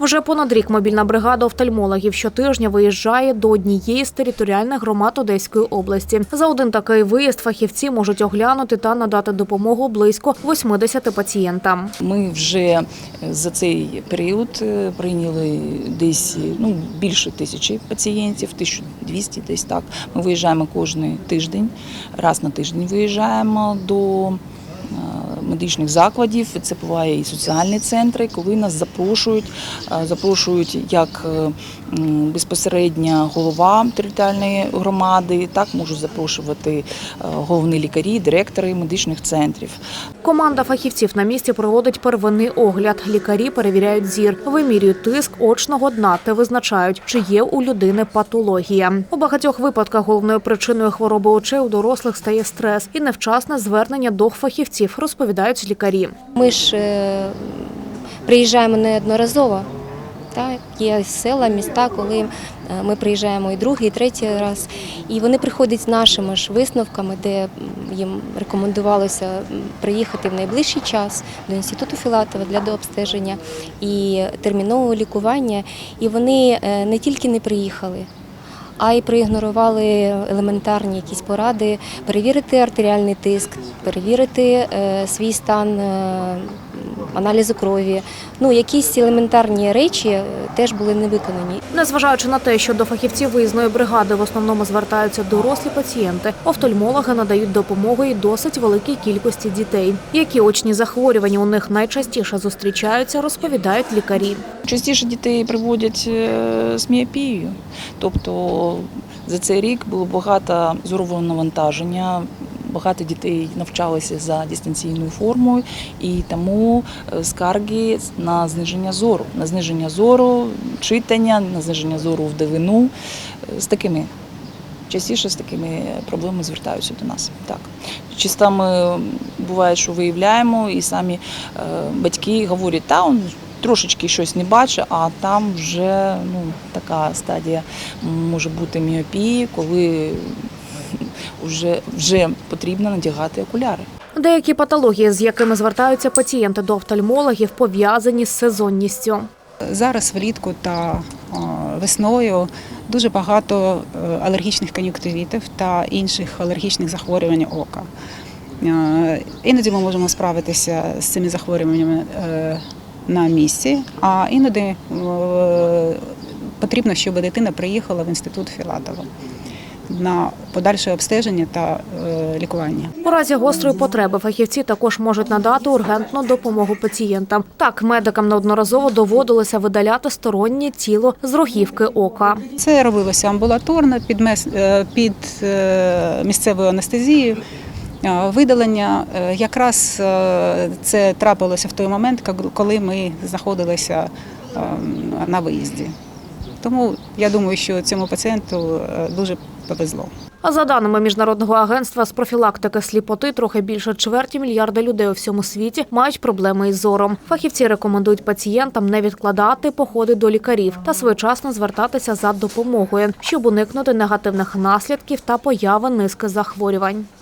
Вже понад рік мобільна бригада офтальмологів щотижня виїжджає до однієї з територіальних громад Одеської області. За один такий виїзд фахівці можуть оглянути та надати допомогу близько 80 пацієнтам. Ми вже за цей період е, прийняли десь ну, більше тисячі пацієнтів, 1200 десь так. Ми виїжджаємо кожен тиждень, раз на тиждень виїжджаємо до е, медичних закладів. Це буває і соціальні центри, коли нас запрошують, запрошують як е, м, безпосередньо голова територіальної громади, так можуть запрошувати е, головні лікарі, директори медичних центрів. Команда фахівців на місці проводить первинний огляд. Лікарі перевіряють зір, вимірюють тиск очного дна та визначають, чи є у людини патологія. У багатьох випадках головною причиною хвороби очей у дорослих стає стрес і невчасне звернення до фахівців, розповідають лікарі. Ми ж е, приїжджаємо неодноразово. Так, є села, міста, коли е, ми приїжджаємо і другий, і третій раз. І вони приходять з нашими ж висновками, де їм рекомендувалося приїхати в найближчий час до інституту Філатова для дообстеження і термінового лікування. І вони е, не тільки не приїхали, а й проігнорували елементарні якісь поради, перевірити артеріальний тиск, перевірити е, свій стан е, аналізу крові. Ну, якісь елементарні речі е, теж були не виконані. Незважаючи на те, що до фахівців виїзної бригади в основному звертаються дорослі пацієнти, офтальмологи надають допомогу і досить великій кількості дітей. Які очні захворювання у них найчастіше зустрічаються, розповідають лікарі. Частіше дітей приводять е, з міопією. Тобто за цей рік було багато зорового навантаження. Багато дітей навчалися за дистанційною формою, і тому е, скарги на зниження зору, на зниження зору, читання, на зниження зору в дивину. Е, З такими частіше з такими проблемами звертаються до нас. Так чисто ми буває, що виявляємо, і самі е, батьки говорять, та он трошечки щось не бачить, а там вже ну, така стадія може бути міопії, коли вже, вже потрібно надягати окуляри. Деякі патології, з якими звертаються пацієнти до офтальмологів, пов'язані з сезонністю. Зараз влітку та весною дуже багато е, алергічних кон'юктивітів та інших алергічних захворювань ока. Е, Іноді ми можемо справитися з цими захворюваннями е, на місці, а іноді потрібно, щоб дитина приїхала в інститут Філатова на подальше обстеження та е, лікування. У разі гострої потреби фахівці також можуть надати ургентну допомогу пацієнтам. Так, медикам неодноразово доводилося видаляти стороннє тіло з рогівки ока. Це робилося амбулаторно під, е, під е, місцевою анестезією. Видалення якраз це трапилося в той момент, коли ми знаходилися е, на виїзді. Тому я думаю, що цьому пацієнту е, дуже повезло. А за даними міжнародного агентства з профілактики сліпоти, трохи більше чверті мільярда людей у всьому світі мають проблеми із зором. Фахівці рекомендують пацієнтам не відкладати походи до лікарів та своєчасно звертатися за допомогою, щоб уникнути негативних наслідків та появи низки захворювань.